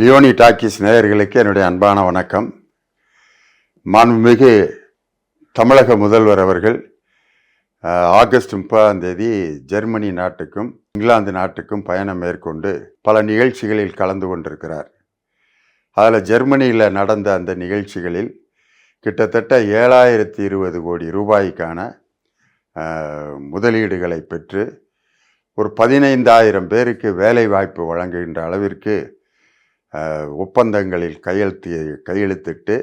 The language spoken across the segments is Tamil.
லியோனி டாக்கிஸ் நேயர்களுக்கு என்னுடைய அன்பான வணக்கம். மாண்புமிகு தமிழக முதல்வர் அவர்கள் ஆகஸ்ட் முப்பதாம் தேதி ஜெர்மனி நாட்டுக்கும் இங்கிலாந்து நாட்டுக்கும் பயணம் மேற்கொண்டு பல நிகழ்ச்சிகளில் கலந்து கொண்டிருக்கிறார். அதில் ஜெர்மனியில் நடந்த அந்த நிகழ்ச்சிகளில் கிட்டத்தட்ட ஏழாயிரத்தி இருபது கோடி ரூபாய்க்கான முதலீடுகளை பெற்று ஒரு பதினைந்தாயிரம் பேருக்கு வேலை வாய்ப்பு வழங்குகின்ற அளவிற்கு ஒப்பந்தங்களில் கையெழுத்து கையெழுத்திட்டு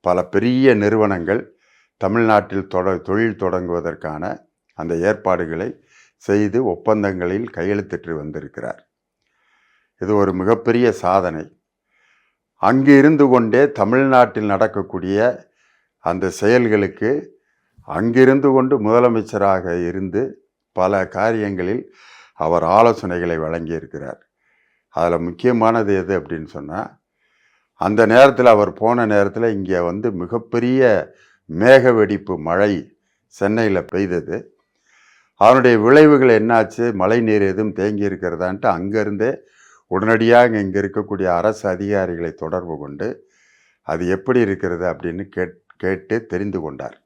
பல பெரிய நிறுவனங்கள் தமிழ்நாட்டில் தொட தொழில் தொடங்குவதற்கான அந்த ஏற்பாடுகளை செய்து ஒப்பந்தங்களில் கையெழுத்திட்டு வந்திருக்கிறார். இது ஒரு மிகப்பெரிய சாதனை. அங்கு இருந்து கொண்டே தமிழ்நாட்டில் நடக்கக்கூடிய அந்த செயல்களுக்கு அங்கிருந்து கொண்டு முதலமைச்சராக இருந்து பல காரியங்களில் அவர் ஆலோசனைகளை வழங்கியிருக்கிறார். அதில் முக்கியமானது எது அப்படின்னு சொன்னால் அந்த நேரத்தில் அவர் போன நேரத்தில் இங்கே வந்து மிகப்பெரிய மேக வெடிப்பு மழை சென்னையில் பெய்தது. அதனுடைய விளைவுகள் என்னாச்சு? மழை நீர் எதுவும் தேங்கி இருக்கிறதான்ட்டு அங்கேருந்தே உடனடியாக இங்கே இருக்கக்கூடிய அரசு அதிகாரிகளை தொடர்பு கொண்டு அது எப்படி இருக்கிறது அப்படின்னு கேட் கேட்டு தெரிந்து கொண்டார்.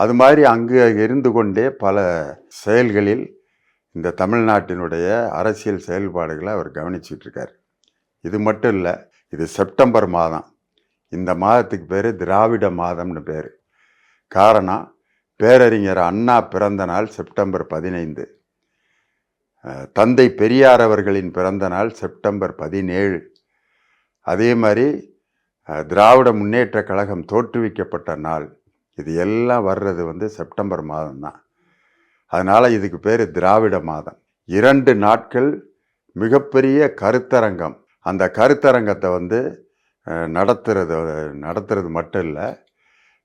அது மாதிரி அங்கு இருந்து கொண்டே பல செயல்களில் இந்த தமிழ்நாட்டினுடைய அரசியல் செயல்பாடுகளை அவர் கவனிச்சிட்ருக்கார் இது மட்டும் இல்லை இது செப்டம்பர் மாதம். இந்த மாதத்துக்கு பேர் திராவிட மாதம்னு பேர். காரணம் பேரறிஞர் அண்ணா பிறந்த நாள் செப்டம்பர் பதினைந்து. தந்தை பெரியார் அவர்களின் பிறந்த நாள் செப்டம்பர் பதினேழு. அதே மாதிரி திராவிட முன்னேற்ற கழகம் தோற்றுவிக்கப்பட்ட நாள். இது எல்லாம் வர்றது வந்து செப்டம்பர் மாதம் தான் அதனால் இதுக்கு பேர் திராவிட மாதம். இரண்டு நாட்கள் மிகப்பெரிய கருத்தரங்கம். அந்த கருத்தரங்கத்தை வந்து நடத்துறது நடத்துறது மட்டும் இல்லை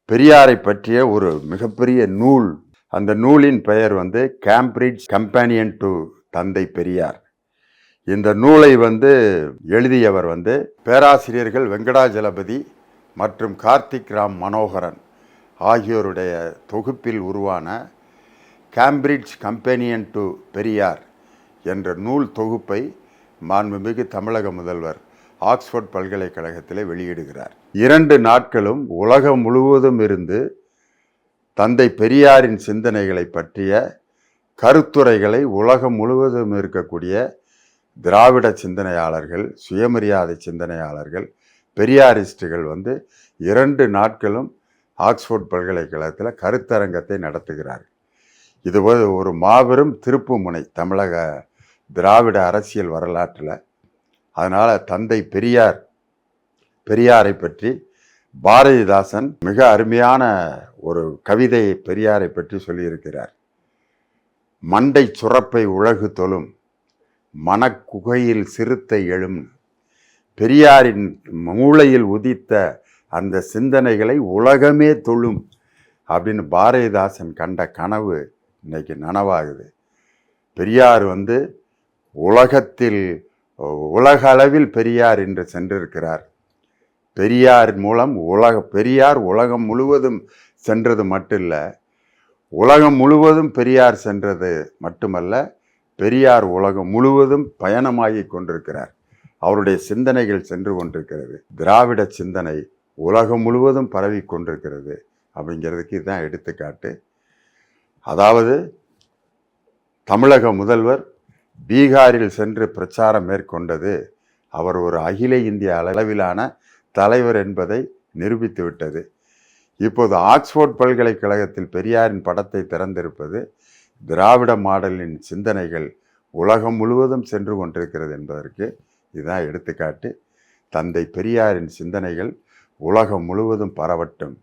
பெரியாரை பற்றிய ஒரு மிகப்பெரிய நூல். அந்த நூலின் பெயர் வந்து கேம்பிரிட்ஜ் கம்பேனியன் டு தந்தை பெரியார். இந்த நூலை வந்து எழுதியவர் வந்து பேராசிரியர்கள் வெங்கடாஜலபதி மற்றும் கார்த்திக் ராம் மனோகரன் ஆகியோருடைய தொகுப்பில் உருவான கேம்பிரிட்ஜ் கம்பெனியன் டு பெரியார் என்ற நூல் தொகுப்பை மாண்புமிகு தமிழக முதல்வர் ஆக்ஸ்போர்ட் பல்கலைக்கழகத்தில் வெளியிடுகிறார். இரண்டு நாட்களும் உலகம் முழுவதும் இருந்து தந்தை பெரியாரின் சிந்தனைகளை பற்றிய கருத்துரைகளை உலகம் முழுவதும் இருக்கக்கூடிய திராவிட சிந்தனையாளர்கள் சுயமரியாதை சிந்தனையாளர்கள் பெரியாரிஸ்டுகள் வந்து இரண்டு நாட்களும் ஆக்ஸ்போர்ட் பல்கலைக்கழகத்தில் கருத்தரங்கத்தை நடத்துகிறார்கள். இது ஒரு மாபெரும் மாபெரும் திருப்புமுனை தமிழக திராவிட அரசியல் வரலாற்றில். அதனால் தந்தை பெரியார் பெரியாரை பற்றி பாரதிதாசன் மிக அருமையான ஒரு கவிதையை பெரியாரை பற்றி சொல்லியிருக்கிறார். மண்டை சுரப்பை உலகு தொழும் மனக்குகையில் சிறுத்தை எழும் பெரியாரின் மூளையில் உதித்த அந்த சிந்தனைகளை உலகமே தொழும் அப்படின்னு பாரதிதாசன் கண்ட கனவு இன்னைக்கு நனவாகுது. பெரியார் வந்து உலகத்தில் உலக அளவில் பெரியார் என்று சென்றிருக்கிறார். பெரியார் மூலம் உலக பெரியார் உலகம் முழுவதும் சென்றது மட்டும் இல்லை உலகம் முழுவதும் பெரியார் சென்றது மட்டுமல்ல பெரியார் உலகம் முழுவதும் பயணமாகி கொண்டிருக்கிறார். அவருடைய சிந்தனைகள் சென்று கொண்டிருக்கிறது. திராவிட சிந்தனை உலகம் முழுவதும் பரவி கொண்டிருக்கிறது அப்படிங்கிறதுக்கு இதுதான் எடுத்துக்காட்டு. அதாவது தமிழக முதல்வர் பீகாரில் சென்று பிரச்சாரம் மேற்கொண்டது. அவர் ஒரு அகில இந்திய அளவிலான தலைவர் என்பதை நிரூபித்து விட்டது. இப்போது ஆக்ஸ்போர்ட் பல்கலைக்கழகத்தில் பெரியாரின் படத்தை திறந்திருப்பது திராவிட மாடலின் சிந்தனைகள் உலகம் முழுவதும் சென்று கொண்டிருக்கிறது என்பதற்கு இதுதான் எடுத்துக்காட்டு. தந்தை பெரியாரின் சிந்தனைகள் உலகம் முழுவதும் பரவட்டும்.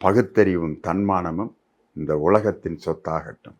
பகுத்தறிவும் தன்மானமும் இந்த உலகத்தின் சொத்தாகட்டும்.